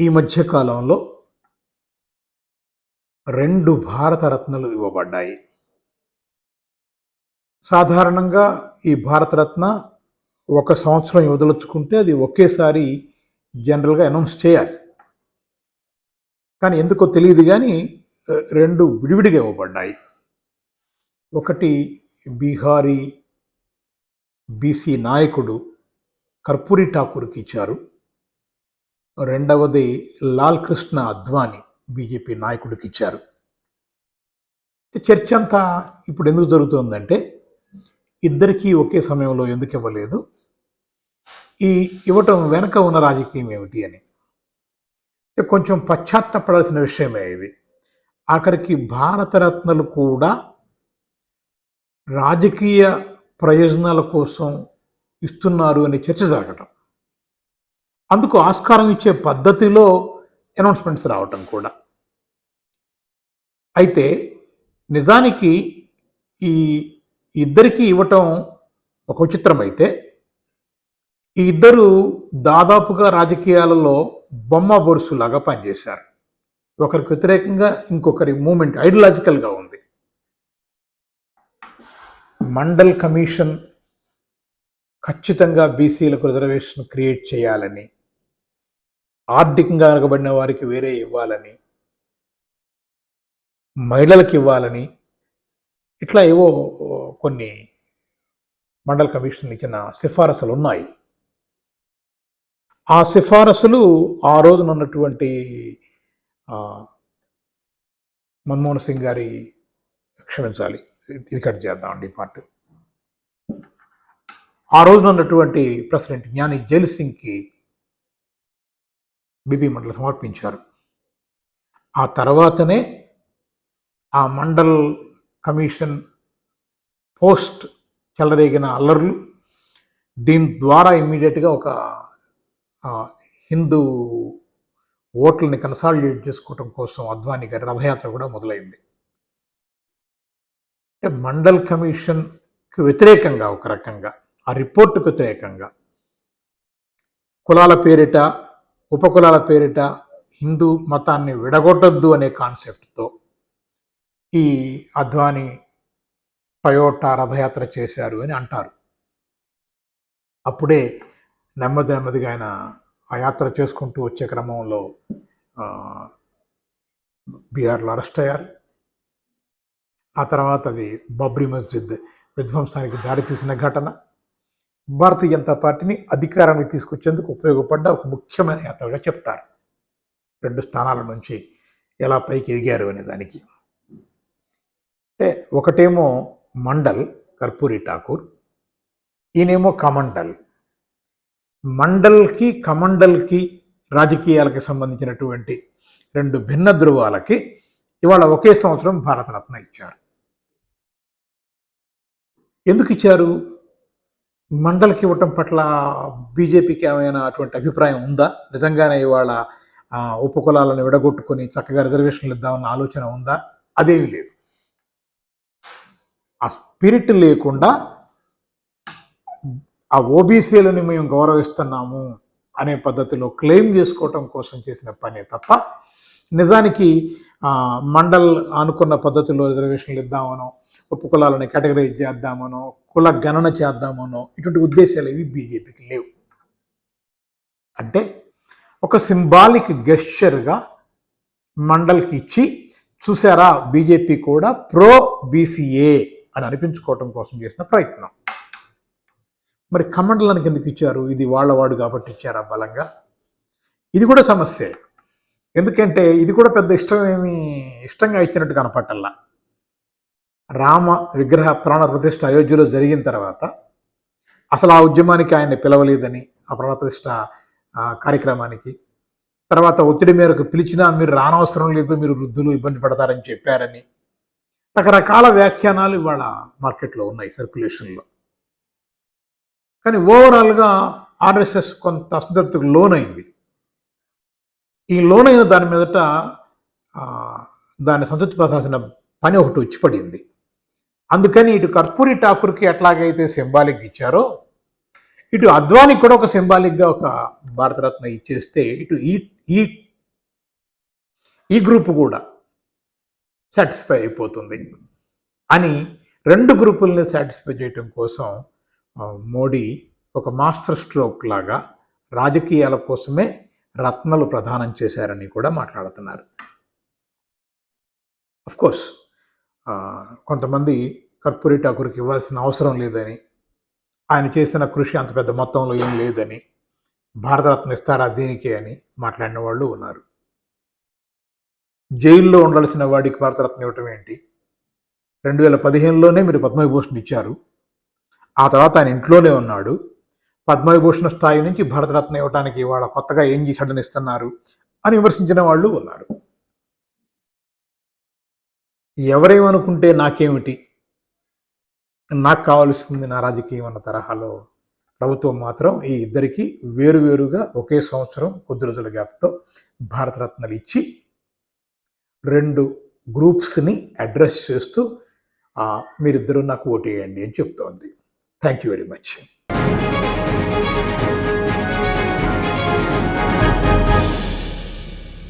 ఈ మధ్యకాలంలో రెండు భారతరత్నలు ఇవ్వబడ్డాయి. సాధారణంగా ఈ భారతరత్న ఒక సంవత్సరం వదలుచుకుంటే అది ఒకేసారి జనరల్గా అనౌన్స్ చేయాలి. కానీ ఎందుకో తెలియదు కానీ రెండు విడివిడిగా ఇవ్వబడ్డాయి. ఒకటి బీహారీ బీసీ నాయకుడు కర్పూరి ఠాకూర్కి ఇచ్చారు. రెండవది లాల్ కృష్ణ అద్వానీ బీజేపీ నాయకుడికి ఇచ్చారు. చర్చ అంతా ఇప్పుడు ఎందుకు జరుగుతుందంటే ఇద్దరికీ ఒకే సమయంలో ఎందుకు ఇవ్వలేదు? ఈ ఇవ్వటం వెనక ఉన్న రాజకీయం ఏమిటి అని. కొంచెం పశ్చాత్తపడాల్సిన విషయమే ఇది. ఆఖరికి భారతరత్నలు కూడా రాజకీయ ప్రయోజనాల కోసం ఇస్తున్నారు అనే చర్చ జరగటం. అందుకు ఆస్కారం ఇచ్చే పద్ధతిలో అనౌన్స్మెంట్స్ రావటం కూడా. అయితే నిజానికి ఈ ఇద్దరికి ఇవ్వటం ఒక విచిత్రం అయితే ఈ ఇద్దరు దాదాపుగా రాజకీయాలలో బొమ్మ బొరుసులాగా పనిచేశారు. ఒకరికి వ్యతిరేకంగా ఇంకొకరి మూమెంట్ ఐడియలాజికల్గా ఉంది. మండల్ కమిషన్ ఖచ్చితంగా బీసీలకు రిజర్వేషన్ క్రియేట్ చేయాలని ఆర్థికంగా వెనకబడిన వారికి వేరే ఇవ్వాలని మహిళలకు ఇవ్వాలని ఇట్లా ఏవో కొన్ని మండల్ కమిషన్ ఇచ్చిన సిఫారసులు ఉన్నాయి. ఆ సిఫారసులు ఆ రోజున ఉన్నటువంటి మన్మోహన్ సింగ్ గారి క్షమించాలి ఇది కట్ చేద్దామండి ఈ పార్ట్. ఆ రోజున ఉన్నటువంటి ప్రెసిడెంట్ జ్ఞాని జైలు సింగ్కి బీపీ మండల్ సమర్పించారు. ఆ తర్వాతనే ఆ మండల్ కమిషన్ పోస్ట్ చెలరేగిన అల్లర్లు దీని ద్వారా ఇమ్మీడియట్గా ఒక హిందూ ఓట్లని కన్సాలిడేట్ చేసుకోవటం కోసం అద్వానీ గారి రథయాత్ర కూడా మొదలైంది. అంటే మండల్ కమిషన్కి వ్యతిరేకంగా ఒక రకంగా ఆ రిపోర్టుకు వ్యతిరేకంగా. కులాల పేరిట ఉపకులాల పేరిట హిందూ మతాన్ని విడగొట్టొద్దు అనే కాన్సెప్ట్తో ఈ అద్వానీ టయోటా రథయాత్ర చేశారు అని అంటారు. అప్పుడే నెమ్మది నెమ్మదిగా ఆయన ఆ యాత్ర చేసుకుంటూ వచ్చే క్రమంలో బీహార్లో అరెస్ట్ అయ్యారు. ఆ తర్వాత అది బబ్రీ మస్జిద్ విధ్వంసానికి దారితీసిన ఘటన. భారతీయ జనతా పార్టీని అధికారానికి తీసుకొచ్చేందుకు ఉపయోగపడ్డ ఒక ముఖ్యమైన నేతగా చెప్తారు. రెండు స్థానాల నుంచి ఎలా పైకి ఎదిగారు అనే దానికి. అంటే ఒకటేమో మండల్ కర్పూరి ఠాకూర్. ఈయనేమో కమండల్. మండల్కి కమండల్కి రాజకీయాలకి సంబంధించినటువంటి రెండు భిన్న ధృవాలకి ఇవాళ ఒకే సంవత్సరం భారతరత్న ఇచ్చారు. ఎందుకు ఇచ్చారు? మండలికి ఇవ్వటం పట్ల బీజేపీకి ఏమైనా అటువంటి అభిప్రాయం ఉందా? నిజంగానే ఇవాళ ఉపకులాలను విడగొట్టుకొని చక్కగా రిజర్వేషన్లు ఇద్దామన్న ఆలోచన ఉందా? అదేమీ లేదు. ఆ స్పిరిట్ లేకుండా ఆ ఓబీసీలని మేము గౌరవిస్తున్నాము అనే పద్ధతిలో క్లెయిమ్ చేసుకోవటం కోసం చేసిన పనే తప్ప నిజానికి మండల్ అనుకున్న పద్ధతిలో రిజర్వేషన్లు ఇద్దామనో ఉపకులాలని కేటగరైజ్ చేద్దామనో కుల గణన చేద్దామనో ఇటువంటి ఉద్దేశాలు ఇవి బీజేపీకి లేవు. అంటే ఒక సింబాలిక్ గెస్చర్గా మండల్కి ఇచ్చి చూసారా బీజేపీ కూడా ప్రో బీసీఏ అని అనిపించుకోవటం కోసం చేసిన ప్రయత్నం. మరి కమండలానికి ఎందుకు ఇచ్చారు? ఇది వాళ్ళవాడు కాబట్టి ఇచ్చారా బలంగా? ఇది కూడా సమస్యే. ఎందుకంటే ఇది కూడా పెద్ద ఇష్టమేమి ఇష్టంగా ఇచ్చినట్టు కనపట్టల్లా రామ విగ్రహ ప్రాణ ప్రతిష్ఠ అయోధ్యలో జరిగిన తర్వాత అసలు ఆ ఉద్యమానికి ఆయన్ని పిలవలేదని ఆ ప్రాణ ప్రతిష్ఠ కార్యక్రమానికి. తర్వాత ఒత్తిడి మేరకు పిలిచినా మీరు రానవసరం లేదు మీరు వృద్ధులు ఇబ్బంది పడతారని చెప్పారని. రకరకాల వ్యాఖ్యానాలు ఇవాళ మార్కెట్లో ఉన్నాయి సర్క్యులేషన్లో. కానీ ఓవరాల్గా ఆర్ఎస్ఎస్ కొంత అసంతృప్తికి లోనైంది. ఈ లోనైన దాని మీదట ఆ, దాన్ని సంతృప్తిపరచాల్సిన పని ఒకటి వచ్చి పడింది అందుకని ఇటు కర్పూరి ఠాకూర్కి ఎట్లాగైతే సింబాలిక్ ఇచ్చారో ఇటు అద్వానికి కూడా ఒక సింబాలిక్గా ఒక భారతరత్న ఇచ్చేస్తే ఇటు ఈ ఈ ఈ గ్రూప్ కూడా సాటిస్ఫై అయిపోతుంది అని రెండు గ్రూపుల్ని సాటిస్ఫై చేయటం కోసం మోడీ ఒక మాస్టర్ స్ట్రోక్ లాగా రాజకీయాల కోసమే రత్నలు ప్రదానం చేశారని కూడా మాట్లాడుతున్నారు. అఫ్ కోర్స్ కొంతమంది కర్పూరి ఠాకూర్కి ఇవ్వాల్సిన అవసరం లేదని ఆయన చేసిన కృషి అంత పెద్ద మొత్తంలో ఏం లేదని భారతరత్న ఇస్తారా దీనికే అని మాట్లాడిన వాళ్ళు ఉన్నారు. జైల్లో ఉండాల్సిన వాడికి భారతరత్న ఇవ్వటం ఏంటి? రెండు వేల పదిహేనులోనే మీరు పద్మవిభూషణ్ ఇచ్చారు. ఆ తర్వాత ఆయన ఇంట్లోనే ఉన్నాడు. పద్మవిభూషణ స్థాయి నుంచి భారతరత్న ఇవ్వడానికి వాళ్ళ కొత్తగా ఏం చేశాడని ఇస్తున్నారు అని విమర్శించిన వాళ్ళు ఉన్నారు. ఎవరేమనుకుంటే నాకేమిటి? నాకు కావాల్సింది నా రాజకీయం అన్న తరహాలో ప్రభుత్వం మాత్రం ఈ ఇద్దరికి వేరువేరుగా ఒకే సంవత్సరం కొద్ది రోజుల గ్యాప్తో భారతరత్నలు ఇచ్చి రెండు గ్రూప్స్ని అడ్రస్ చేస్తూ మీరిద్దరూ నాకు ఓటేయండి అని చెప్తోంది. Thank you very much. Música